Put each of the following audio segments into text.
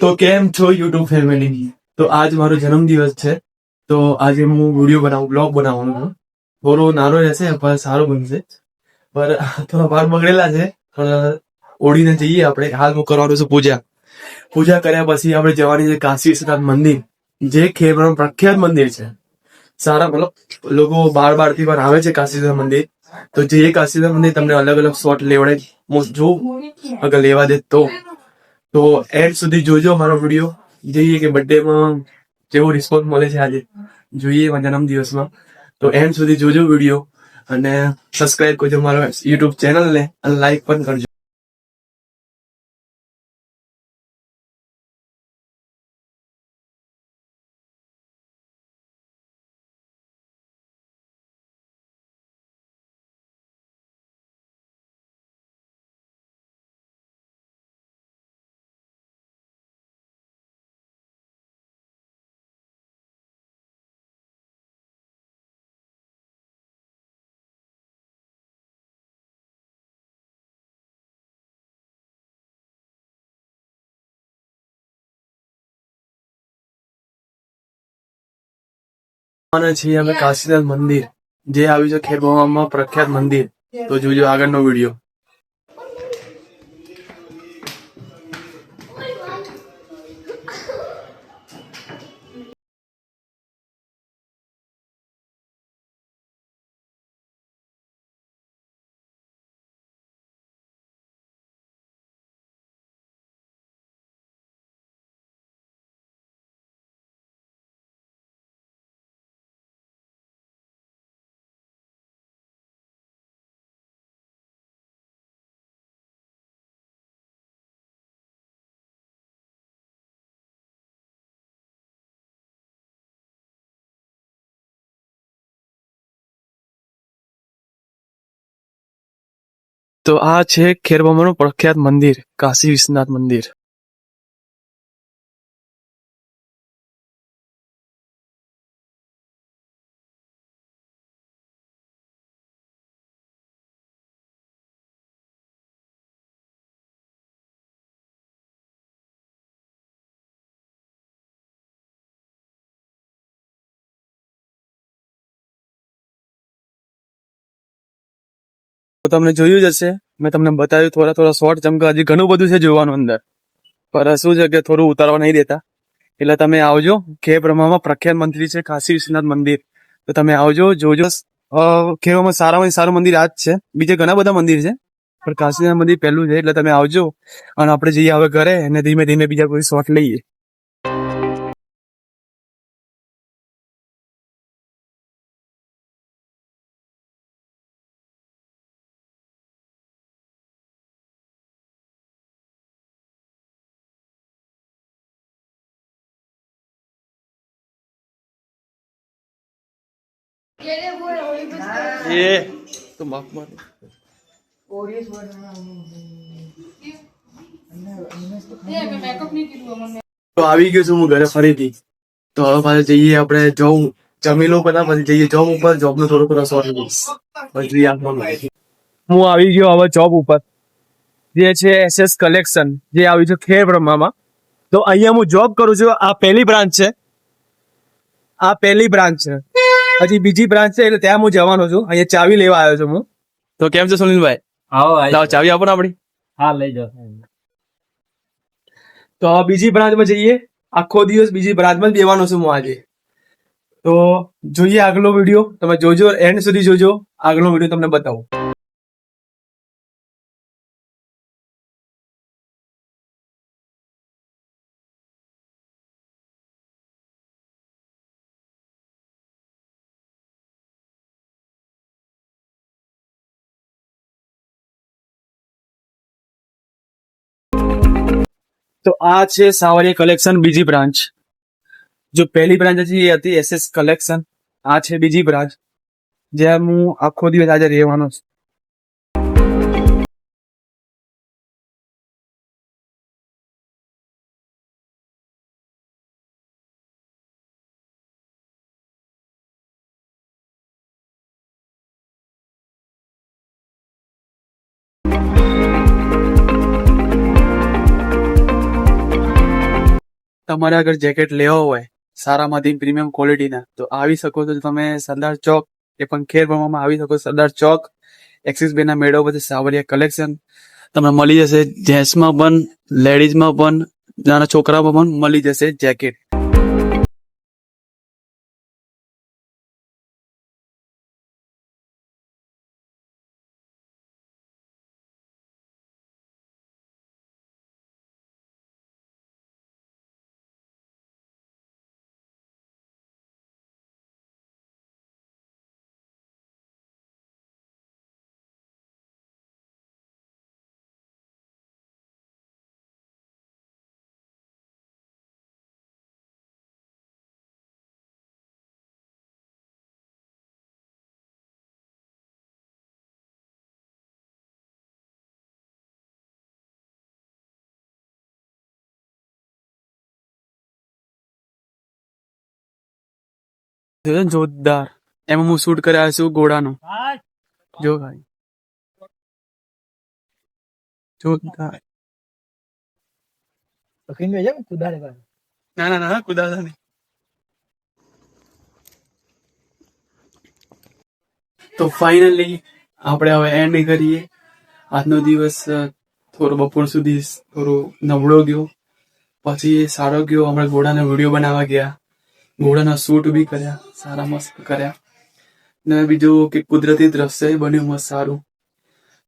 તો કેમ છો યુટ્યુબ ફેમિલી તો આજ મારો જન્મદિવસ છે. તો આજે હું વીડિયો બનાવું બ્લોગ બનાવવાનો છું. થોડો નાનો રહેશે, પણ સારો બનશે. પર થોડા ભાર બગડેલા છે ઓળીને જઈએ આપણે. હાલ હું કરવાનું છું પૂજા. પૂજા કર્યા પછી આપણે જવાની છે કાશી વિશ્વનાથ મંદિર, જે ખેરવાનું પ્રખ્યાત મંદિર છે. સારા મતલબ લોકો બાર બારથી પણ આવે છે કાશી મંદિર. તો જે કાશી મંદિર તમને અલગ અલગ શોટ લેવડે. જો, અગર લેવા દે તો. તો એન્ડ સુધી જોજો મારો વીડિયો જોઈએ કે બર્થડે માં કેવો રિસ્પોન્સ મળે છે આજે. જોઈએ મારા જન્મદિવસમાં. તો એન્ડ સુધી જોજો વીડિયો અને સબસ્ક્રાઇબ કરજો મારો યુટ્યુબ ચેનલને અને લાઈક પણ કરજો. છીએ અમે કાશીનાથ મંદિર જે આવ્યું છે ખેરબામાં પ્રખ્યાત મંદિર. તો જોજો આગળનો વીડિયો. તો આ છે ખેરબામાનું પ્રખ્યાત મંદિર કાશી વિશ્વનાથ મંદિર. તમને જોયું જ હશે. મેં તમને બતાવ્યું થોડા થોડા શોર્ટ ચમકા હજી ઘણું બધું છે જોવાનું અંદર. પર શું છે કે થોડું ઉતારવા નહીં દેતા. એટલે તમે આવજો. કે બ્રહ્મામાં પ્રખ્યાત મંદિર છે કાશી વિશ્વનાથ મંદિર. તો તમે આવજો, જોજો. ખેવામાં સારામાં સારું મંદિર આ જ છે. બીજે ઘણા બધા મંદિર છે. પણ કાશીનાથ મંદિર પહેલું છે, એટલે તમે આવજો. અને આપણે જઈએ હવે ઘરે અને ધીમે ધીમે બીજા કોઈ શોર્ટ લઈએ. એ તો માફ માર તો આવી ગયો છું હું ઘરે ફરીથી. તો હવે પાછા જઈએ આપણે જોબ જમી લો બધા પછી જઈએ. જોબ ઉપર જોબ નો થોડો થોડો સોરી દઈશ પછી હું આવી ગયો હવે જોબ ઉપર. જે છે એસએસ કલેક્શન જે આવ્યું છે ખેર બ્રહ્મામાં. તો અહીંયા હું જોબ કરું છું. આ પહેલી બ્રાન્ચ છે. આ પહેલી બ્રાન્ચ છે. હજી બીજી બ્રાન્ચ છે એટલે ત્યાં હું જવાનો છું. અહીંયા ચાવી લેવા આવ્યો છું હું. તો કેમ છે સુનિલભાઈ? આવો લાવો ચાવી આપો ને આપણી. હા લઈ જાઓ. તો બીજી બ્રાન્ચમાં જઈએ. આખો દિવસ બીજી બ્રાન્ચમાં જ બેવાનો છું હું આજે. તો જોઈએ આગલો વીડિયો. તમે જોજો એન્ડ સુધી જોજો. આગલો વીડિયો તમને બતાવું. तो आज है सावरिया कलेक्शन बीजी ब्रांच जो पहली ब्रांच है ये आती है एसएस कलेक्शन आज बीजी ब्रांच जय मु आखो दिवस आज रहवानो તમારે અગર જેકેટ લેવો હોય સારામાંથી પ્રીમિયમ ક્વોલિટીના તો આવી શકો છો તમે સરદાર ચોક. એ પણ ખેર ભરવામાં આવી શકો સરદાર ચોક. એક્સિસ બે ના મેળો પછી સાવરિયા કલેક્શન તમને મળી જશે જેન્ટ્સમાં પણ લેડીઝમાં પણ, નાના છોકરામાં પણ મળી જશે જેકેટ જોરદાર. એમાં હું શૂટ કર્યા છું ઘોડાનો. જો ભાઈ. જોરદાર. ના ના ના કુદાતા નહીં તો ફાઇનલી આપણે હવે એન્ડ કરીએ. આજનો દિવસ થોડો બપોર સુધી થોડો નબળો ગયો. પછી સારો ગયો. આપણે ઘોડાનો વીડિયો બનાવવા ગયા. ઘોડાના શૂટ બી કર્યા, સારા મસ્ત કર્યા. ને બીજું કે કુદરતી દ્રશ્ય બન્યું મસ્ત સારું.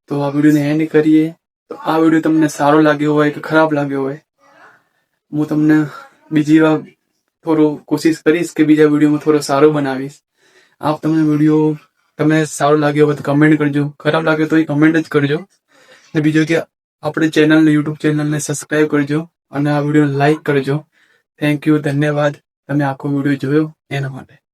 તો આ વિડીયોને એન્ડ કરીએ. તો આ વીડિયો તમને સારો લાગ્યો હોય કે ખરાબ લાગ્યો હોય, હું તમને બીજી વાર થોડું કોશિશ કરીશ કે બીજા વિડીયોમાં થોડો સારો બનાવીશ. આપ તમને વીડિયો તમને સારો લાગ્યો હોય તો કમેન્ટ કરજો. ખરાબ લાગ્યો તો એ કમેન્ટ જ કરજો. ને બીજું કે આપણે ચેનલને યુટ્યુબ ચેનલને સબસ્ક્રાઈબ કરજો અને આ વિડીયોને લાઈક કરજો. થેન્ક યુ ધન્યવાદ. તમે આખો વીડિયો જોયો? એના માટે.